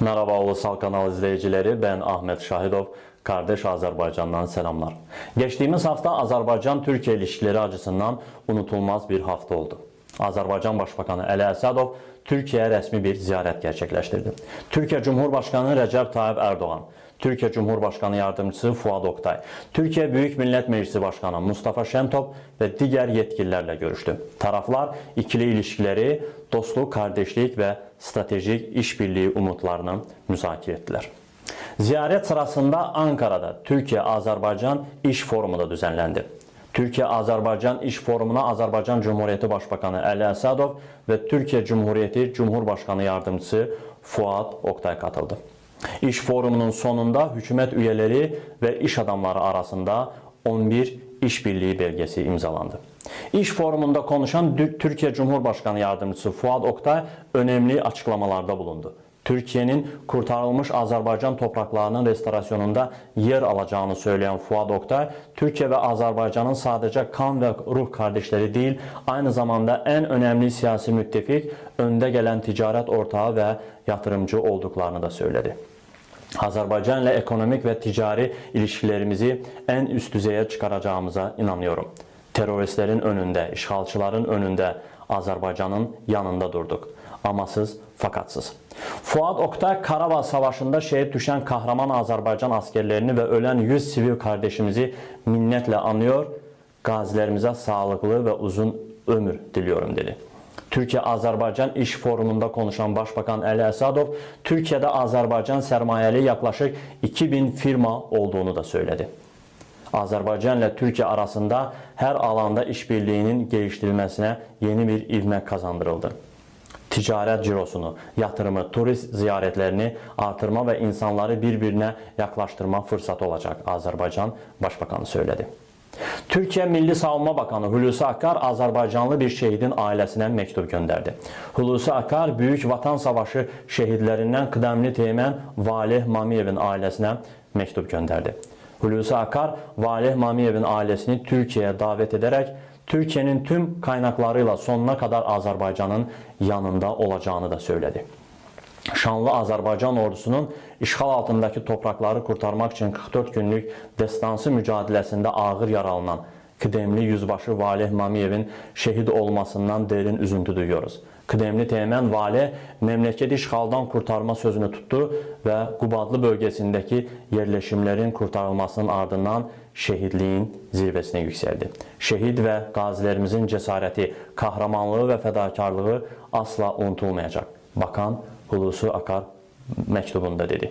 Merhaba Ulusal Kanal izleyicileri, ben Ahmet Şahidov. Kardeş Azerbaycan'dan selamlar. Geçtiğimiz hafta Azerbaycan-Türkiye ilişkileri açısından unutulmaz bir hafta oldu. Azerbaycan Başbakanı Əli Əsədov Türkiye'ye resmi bir ziyaret gerçekleştirdi. Türkiye Cumhurbaşkanı Recep Tayyip Erdoğan, Türkiye Cumhurbaşkanı Yardımcısı Fuad Oktay, Türkiye Büyük Millet Meclisi Başkanı Mustafa Şentop ve diğer yetkililerle görüştü. Taraflar ikili ilişkileri, dostluk, kardeşlik ve stratejik işbirliği umutlarını müzakere ettiler. Ziyaret sırasında Ankara'da Türkiye-Azerbaycan İş Forumu da düzenlendi. Türkiye-Azerbaycan İş Forumuna Azerbaycan Cumhuriyeti Başbakanı Əli Əsədov ve Türkiye Cumhuriyeti Cumhurbaşkanı Yardımcısı Fuad Oktay katıldı. İş forumunun sonunda hükümet üyeleri ve iş adamları arasında 11 işbirliği belgesi imzalandı. İş forumunda konuşan Türkiye Cumhurbaşkanı Yardımcısı Fuad Oktay önemli açıklamalarda bulundu. Türkiye'nin kurtarılmış Azerbaycan topraklarının restorasyonunda yer alacağını söyleyen Fuad Oktay, Türkiye ve Azerbaycan'ın sadece kan ve ruh kardeşleri değil, aynı zamanda en önemli siyasi müttefik, önde gelen ticaret ortağı ve yatırımcı olduklarını da söyledi. Azerbaycan ile ekonomik ve ticari ilişkilerimizi en üst düzeye çıkaracağımıza inanıyorum. Teröristlerin önünde, işgalçıların önünde Azerbaycan'ın yanında durduk. Amasız, fakatsız. Fuad Oktay Karabağ Savaşı'nda şehit düşen kahraman Azerbaycan askerlerini ve ölen 100 sivil kardeşimizi minnetle anıyor, gazilerimize sağlıklı ve uzun ömür diliyorum dedi. Türkiye-Azerbaycan İş Forumunda konuşan Başbakan Əli Əsədov, Türkiye'de Azerbaycan sermayeli yaklaşık 2000 firma olduğunu da söyledi. Azerbaycan ile Türkiye arasında her alanda işbirliğinin geliştirilmesine yeni bir ivme kazandırıldı. Ticaret cirosunu, yatırımı, turist ziyaretlerini artırma ve insanları birbirine yaklaştırma fırsatı olacak Azerbaycan Başbakanı söyledi. Türkiye Milli Savunma Bakanı Hulusi Akar Azerbaycanlı bir şehidin ailesine mektup gönderdi. Hulusi Akar Büyük Vatan Savaşı şehidlerinden kıdemli teğmen Valih Mamiyev'in ailesine mektup gönderdi. Hulusi Akar, Valih Mamiyev'in ailesini Türkiye'ye davet ederek Türkiye'nin tüm kaynaklarıyla sonuna kadar Azerbaycan'ın yanında olacağını da söyledi. Şanlı Azerbaycan ordusunun işğal altındaki toprakları kurtarmak için 44 günlük destansı mücadelesinde ağır yaralanan kıdemli yüzbaşı Valih Mamiyev'in şehit olmasından derin üzüntü duyuyoruz. Kıdemli Teğmen Vali memleketi işğaldan kurtarma sözünü tuttu ve Qubadlı bölgesindeki yerleşimlerin kurtarılmasının ardından şehitliğin zirvesine yükseldi. Şehit ve gazilerimizin cesareti, kahramanlığı ve fedakarlığı asla unutulmayacak. Bakan Hulusi Akar məktubunda dedi.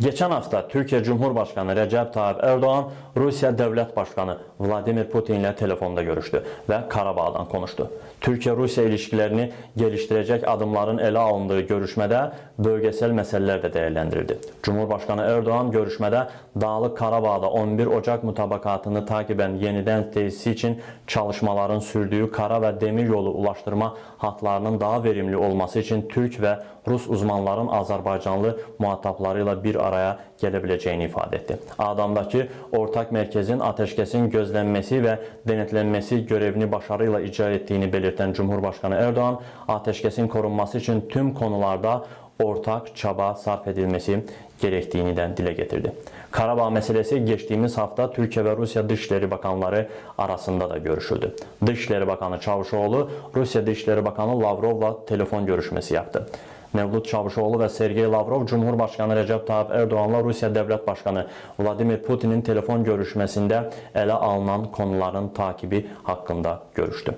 Geçen hafta Türkiye Cumhurbaşkanı Recep Tayyip Erdoğan Rusya Devlet Başkanı Vladimir Putin ile telefonda görüştü ve Karabağ'dan konuştu. Türkiye-Rusya ilişkilerini geliştirecek adımların ele alındığı görüşmede bölgesel meseleler de değerlendirildi. Cumhurbaşkanı Erdoğan görüşmede Dağlık Karabağ'da 11 Ocak mutabakatını takiben yeniden tesisi için çalışmaların sürdüğü kara ve demir yolu ulaştırma hatlarının daha verimli olması için Türk ve Rus uzmanların Azerbaycanlı muhataplarıyla bir araya gelebileceğini ifade etti. Adamdaki ortak merkezin ateşkesin gözlenmesi ve denetlenmesi görevini başarıyla icra ettiğini belirten Cumhurbaşkanı Erdoğan, ateşkesin korunması için tüm konularda ortak çaba sarf edilmesi gerektiğini de dile getirdi. Karabağ meselesi geçtiğimiz hafta Türkiye ve Rusya Dışişleri Bakanları arasında da görüşüldü. Dışişleri Bakanı Çavuşoğlu, Rusya Dışişleri Bakanı Lavrov'la telefon görüşmesi yaptı. Mevlut Çavuşoğlu ve Sergey Lavrov Cumhurbaşkanı Recep Tayyip Erdoğan'la Rusya Devlet Başkanı Vladimir Putin'in telefon görüşmesinde ele alınan konuların takibi hakkında görüştü.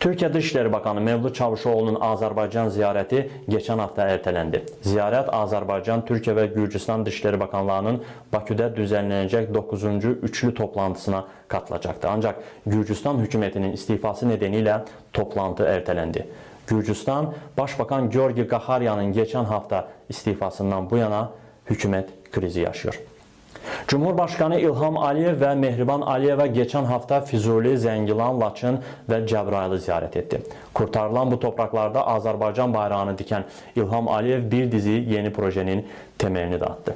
Türkiye Dışişleri Bakanı Mevlut Çavuşoğlu'nun Azerbaycan ziyareti geçen hafta ertelendi. Ziyaret Azerbaycan, Türkiye ve Gürcistan Dışişleri Bakanlarının Bakü'de düzenlenecek 9. üçlü toplantısına katılacaktı. Ancak Gürcistan hükümetinin istifası nedeniyle toplantı ertelendi. Gürcistan Başbakan Georgi Gaharyan'ın geçen hafta istifasından bu yana hükümet krizi yaşıyor. Cumhurbaşkanı İlham Aliyev ve Mehriban Aliyev'e geçen hafta Füzuli, Zəngilan, Laçın ve Cəbrayıl'ı ziyaret etti. Kurtarılan bu topraklarda Azerbaycan bayrağını diken İlham Aliyev bir dizi yeni projenin temelini de attı.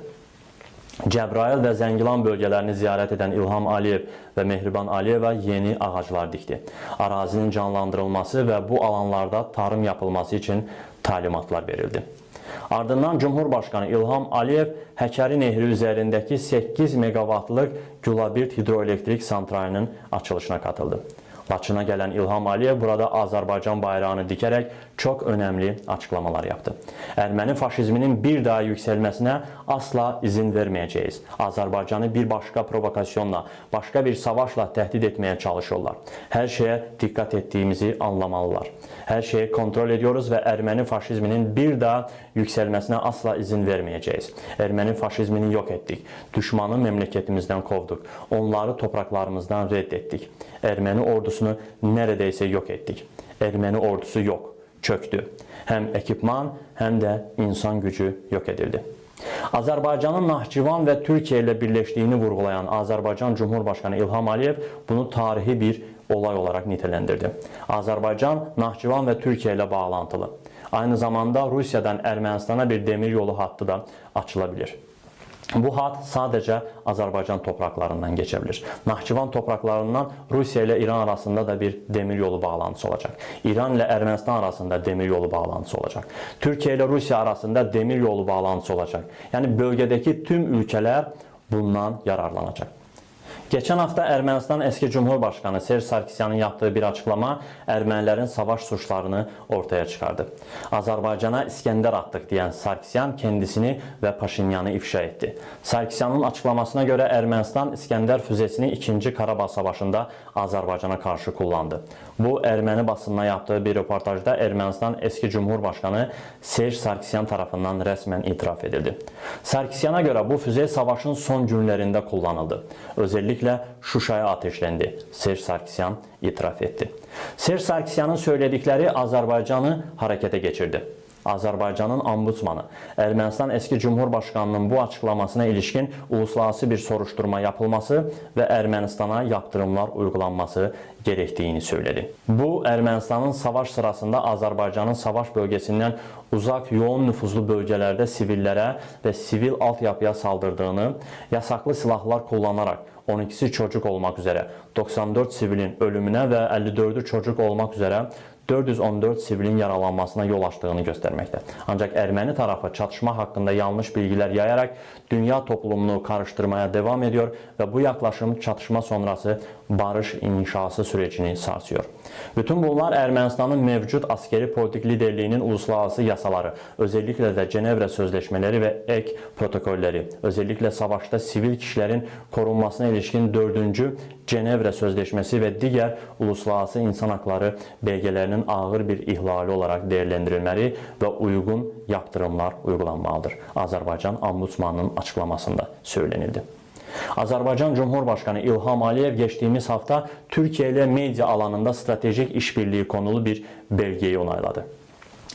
Cəbrayıl və Zəngilan bölgələrini ziyarət edən İlham Aliyev və Mehriban Aliyeva yeni ağaclar dikdi. Arazinin canlandırılması və bu alanlarda tarım yapılması üçün talimatlar verildi. Ardından Cumhurbaşkanı İlham Aliyev Həkəri Nehri üzərindəki 8 meqavatlıq Gulabirt hidroelektrik santralının açılışına katıldı. Laçına gelen İlham Aliyev burada Azerbaycan bayrağını dikerek çok önemli açıklamalar yaptı. Ermeni faşizminin bir daha yükselmesine asla izin vermeyeceğiz. Azerbaycan'ı bir başka provokasyonla, başka bir savaşla tehdit etmeye çalışıyorlar. Her şeye dikkat ettiğimizi anlamalılar. Her şeyi kontrol ediyoruz ve Ermeni faşizminin bir daha yükselmesine asla izin vermeyeceğiz. Ermeni faşizmini yok ettik. Düşmanı memleketimizden kovduk. Onları topraklarımızdan reddettik. Ermeni ordusunu neredeyse yok ettik. Ermeni ordusu yok, çöktü. Hem ekipman hem de insan gücü yok edildi. Azerbaycanın Nahçıvan ve Türkiye ile birleştiğini vurgulayan Azerbaycan Cumhurbaşkanı İlham Aliyev bunu tarihi bir olay olarak nitelendirdi. Azerbaycan, Nahçıvan ve Türkiye ile bağlantılı. Aynı zamanda Rusya'dan Ermenistan'a bir demir yolu hattı da açılabilir. Bu hat sadece Azerbaycan topraklarından geçebilir. Nahçıvan topraklarından Rusya ile İran arasında da bir demir yolu bağlantısı olacak. İran ile Ermenistan arasında demir yolu bağlantısı olacak. Türkiye ile Rusya arasında demir yolu bağlantısı olacak. Yani bölgedeki tüm ülkeler bundan yararlanacak. Geçen hafta Ermənistan eski Cumhurbaşkanı Serj Sarkisyanın yaptığı bir açıklama Ermənilərin savaş suçlarını ortaya çıkardı. Azerbaycan'a İskender attık diyen Sarkisyan kendisini ve Paşinyan'ı ifşa etti. Sarkisyanın açıklamasına göre Ermənistan İskender füzesini 2. Karabağ Savaşı'nda Azerbaycan'a karşı kullandı. Bu Ermeni basınına yaptığı bir röportajda Ermənistan eski Cumhurbaşkanı Serj Sarkisyan tarafından resmen itiraf edildi. Sarkisyana göre bu füze savaşın son günlerinde kullanıldı. Özellikle Şuşa'ya ateşlendi. Serj Sarkisyan itiraf etti. Serj Sarkisyan'ın söyledikleri Azerbaycan'ı harekete geçirdi. Azerbaycan'ın ombudsmanı Ermənistan eski Cumhurbaşkanının bu açıklamasına ilişkin uluslararası bir soruşturma yapılması ve Ermənistan'a yaptırımlar uygulanması gerektiğini söyledi. Bu Ermənistanın savaş sırasında Azerbaycan'ın savaş bölgesinden uzak yoğun nüfuzlu bölgelerde sivillere ve sivil altyapıya saldırdığını, yasaklı silahlar kullanarak 12'si çocuk olmak üzere 94 sivilin ölümüne ve 54'ü çocuk olmak üzere 414 sivilin yaralanmasına yol açtığını göstermekte. Ancak Ermeni tarafı çatışma hakkında yanlış bilgiler yayarak dünya toplumunu karıştırmaya devam ediyor ve bu yaklaşım çatışma sonrası barış inşası sürecini sarsıyor. Bütün bunlar Ermənistanın mevcut askeri politik liderliğinin uluslararası yasaları, özellikle de Cenevre sözleşmeleri ve ek protokolleri, özellikle savaşta sivil kişilerin korunmasına ilişkin 4. Cenevre Sözleşmesi ve diğer uluslararası insan hakları belgelerinin ağır bir ihlali olarak değerlendirilmeli ve uygun yaptırımlar uygulanmalıdır. Azerbaycan Ombudsmanının açıklamasında söylenildi. Azerbaycan Cumhurbaşkanı İlham Aliyev geçtiğimiz hafta Türkiye ile medya alanında stratejik işbirliği konulu bir belgeyi onayladı.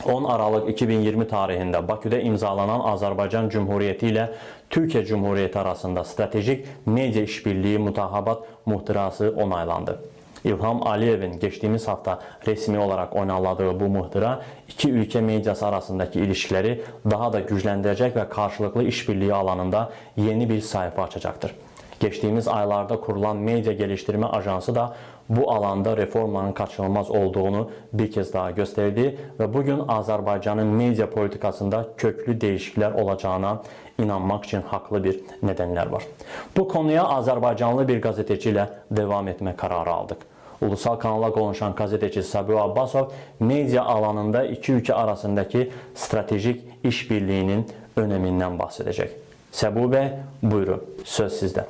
10 Aralık 2020 tarihinde Bakü'de imzalanan Azerbaycan Cumhuriyeti ile Türkiye Cumhuriyeti arasında stratejik medya işbirliği mutahabat muhtırası onaylandı. İlham Aliyev'in geçtiğimiz hafta resmi olarak onayladığı bu muhtıra iki ülke medyası arasındaki ilişkileri daha da güçlendirecek ve karşılıklı işbirliği alanında yeni bir sayfa açacaktır. Geçtiğimiz aylarda kurulan Medya Geliştirme Ajansı da bu alanda reformanın qaçılmaz olduğunu bir kez daha göstərdi və bu gün Azərbaycanın media politikasında köklü dəyişikliklər olacağına inanmaq üçün haqlı bir nədənlər var. Bu konuya Azərbaycanlı bir qəzetəçi ilə davam etmə qərarı aldıq. Ulusal kanala qonuşan qəzetəçi Səbi Abbasov media alanında iki ölkə arasındakı strategik işbirliyinin önəmindən bahsedəcək. Səbu bəy, buyurun, söz sizdə.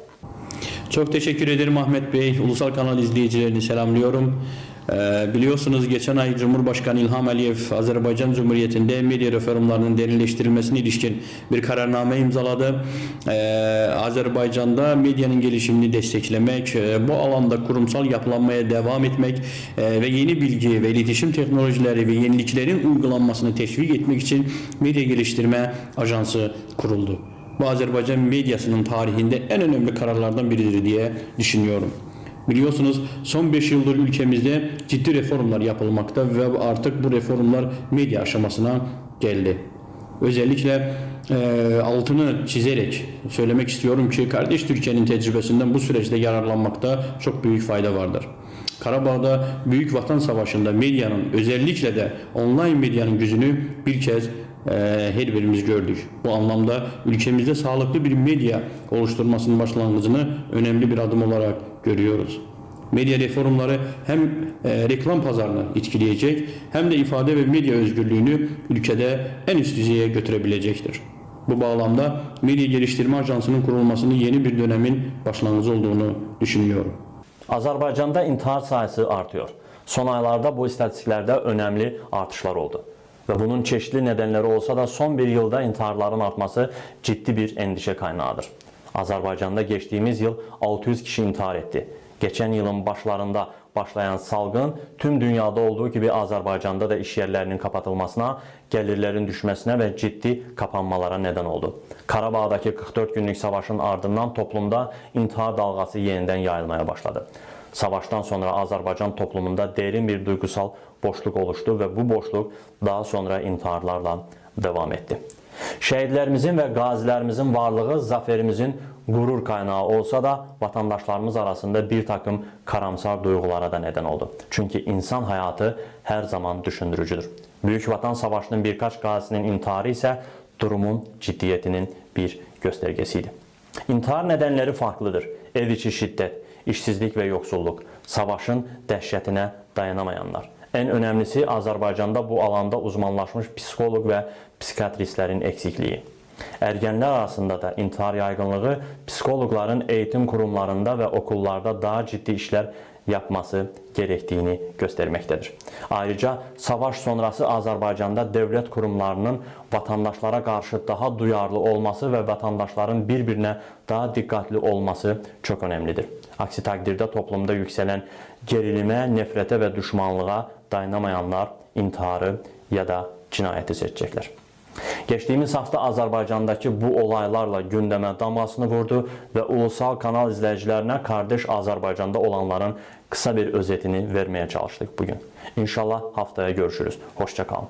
Çok teşekkür ederim Ahmet Bey. Ulusal kanal izleyicilerini selamlıyorum. Ee, biliyorsunuz geçen ay Cumhurbaşkanı İlham Aliyev Azerbaycan Cumhuriyeti'nde medya reformlarının derinleştirilmesine ilişkin bir kararname imzaladı. Ee, Azerbaycan'da medyanın gelişimini desteklemek, e, bu alanda kurumsal yapılanmaya devam etmek e, ve yeni bilgi ve iletişim teknolojileri ve yeniliklerin uygulanmasını teşvik etmek için Medya Geliştirme Ajansı kuruldu. Bu Azerbaycan medyasının tarihinde en önemli kararlardan biridir diye düşünüyorum. Biliyorsunuz son 5 yıldır ülkemizde ciddi reformlar yapılmakta ve artık bu reformlar medya aşamasına geldi. Özellikle e, altını çizerek söylemek istiyorum ki kardeş Türkiye'nin tecrübesinden bu süreçte yararlanmakta çok büyük fayda vardır. Karabağ'da Büyük Vatan Savaşı'nda medyanın özellikle de online medyanın gücünü bir kez e, her birimiz gördük. Bu anlamda ülkemizde sağlıklı bir medya oluşturmasının başlangıcını önemli bir adım olarak görüyoruz. Medya reformları hem e, reklam pazarını etkileyecek hem de ifade ve medya özgürlüğünü ülkede en üst düzeye götürebilecektir. Bu bağlamda Medya Geliştirme Ajansı'nın kurulmasının yeni bir dönemin başlangıcı olduğunu düşünüyorum. Azərbaycanda intihar sayısı artıyor. Son aylarda bu istatistiklərdə önemli artışlar oldu. Ve bunun çeşitli nedenleri olsa da son bir yılda intiharların artması ciddi bir endişe kaynağıdır. Azerbaycan'da geçtiğimiz yıl 600 kişi intihar etti. Geçen yılın başlarında başlayan salgın tüm dünyada olduğu gibi Azerbaycan'da da iş yerlerinin kapatılmasına, gelirlerin düşmesine ve ciddi kapanmalara neden oldu. Karabağ'daki 44 günlük savaşın ardından toplumda intihar dalgası yeniden yayılmaya başladı. Savaştan sonra Azerbaycan toplumunda derin bir duygusal boşluk oluştu ve bu boşluk daha sonra intiharlarla devam etti. Şehitlerimizin ve gazilerimizin varlığı zaferimizin gurur kaynağı olsa da vatandaşlarımız arasında bir takım karamsar duygulara da neden oldu. Çünkü insan hayatı her zaman düşündürücüdür. Büyük Vatan Savaşı'nın birkaç gazisinin intiharı ise durumun ciddiyetinin bir göstergesiydi. İntihar nedenleri farklıdır. Ev içi şiddet, işsizlik ve yoksulluk, savaşın dəhşətinə dayanamayanlar. En önemlisi Azerbaycan'da bu alanda uzmanlaşmış psikolog ve psikiyatristlerin eksikliği. Ergenler arasında da intihar yaygınlığı psikologların eğitim kurumlarında ve okullarda daha ciddi işler yapması gerektiğini göstermektedir. Ayrıca savaş sonrası Azerbaycan'da devlet kurumlarının vatandaşlara karşı daha duyarlı olması ve vatandaşların birbirine daha dikkatli olması çok önemlidir. Aksi takdirde toplumda yükselen gerilime, nefrete ve düşmanlığa dayanamayanlar intiharı ya da cinayeti seçecekler. Geçtiğimiz hafta Azerbaycan'daki bu olaylarla gündeme damgasını vurdu ve ulusal kanal izleyicilerine kardeş Azerbaycan'da olanların kısa bir özetini vermeye çalıştık bugün. İnşallah haftaya görüşürüz. Hoşçakalın.